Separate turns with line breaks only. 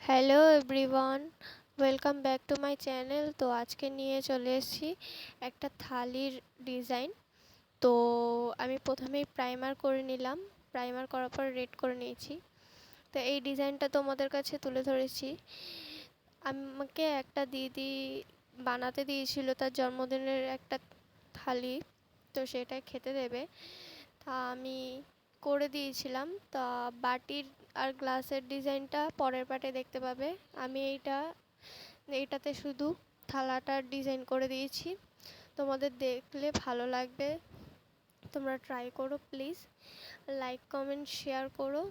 Hello everyone welcome back to my channel তো আজকে নিয়ে চলে এসেছি একটা থালির ডিজাইন তো আমি প্রথমেই প্রাইমার করে নিলাম। প্রাইমার করার পর রেড করে নিয়েছি। তো এই ডিজাইনটা তোমাদের কাছে তুলে ধরেছি। আমাকে একটা দিদি বানাতে দিয়েছিল তার জন্মদিনের একটা থালি। তো সেটা খেতে দেবে। তা আমি করে দিয়েছিলাম। তা বাটির আর গ্লাসের ডিজাইনটা পরের পাটে দেখতে পাবে। আমি এইটা, এইটাতে শুধু থালাটার ডিজাইন করে দিয়েছি। তোমাদের দেখলে ভালো লাগবে। তোমরা ট্রাই করো প্লিজ লাইক কমেন্ট শেয়ার করো।